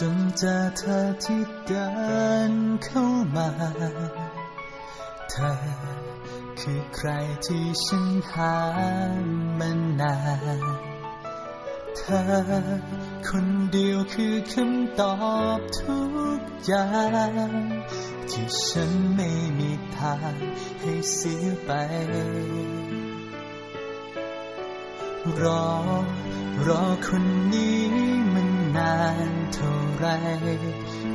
จนเจอเธอที่เดินเข้ามา เธอคือใครที่ฉันหามานานเธอคนเดียวคือคำตอบทุกอย่างที่ฉันไม่มีทางให้เสียไป รอ รอคนนี้ม ไร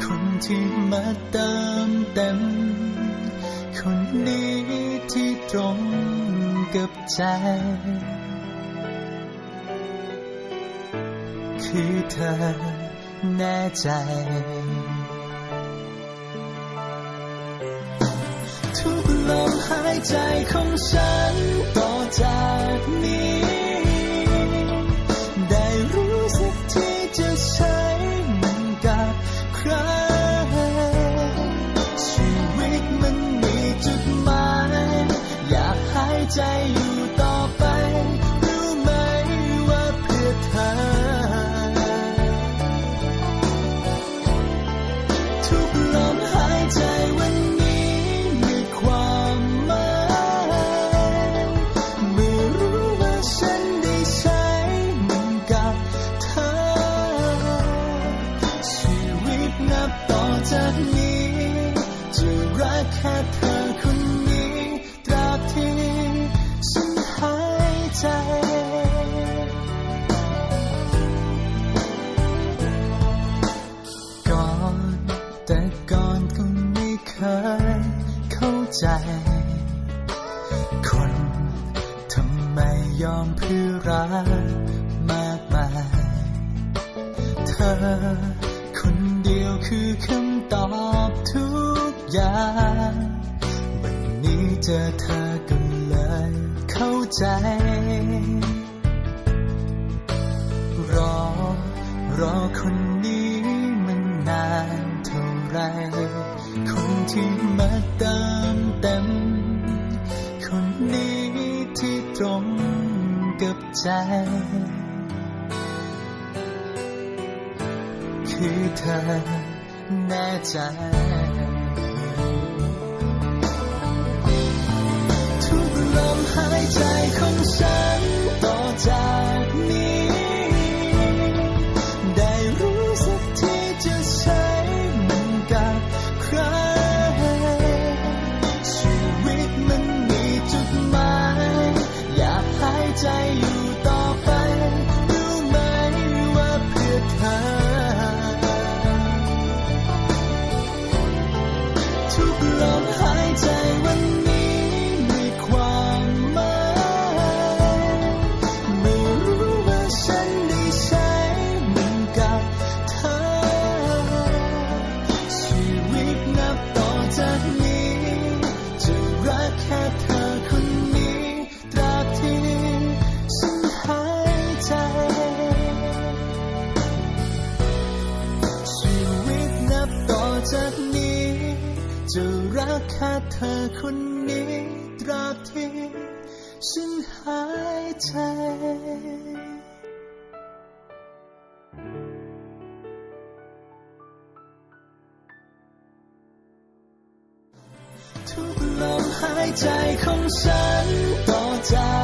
คนที่มาเติมเต็ม คนนี้ที่ตรงกับใจ คือเธอแน่ใจ ทุกลมหายใจของฉันต่อจากนี้ จากนี้จะรักแค่เธอคนนี้ตราบที่ฉันหายใจก่อนแต่ก่อนก็ไม่เคยเข้าใจ คนทำไมยอมเพื่อรักมากมาย เธอคนเดียวคือคำ ตอบทุกอย่างวันนี้เจอเธอก็เลยเข้าใจ รอ รอคนนี้มันนานเท่าไร คนที่มาเติมเต็ม คนนี้ที่ตรงกับใจคือเธอ แน่ใจ กแค่เธอคนนี้ตราบที่ฉันหายใจทุกลมหายใจของฉันต่อจาก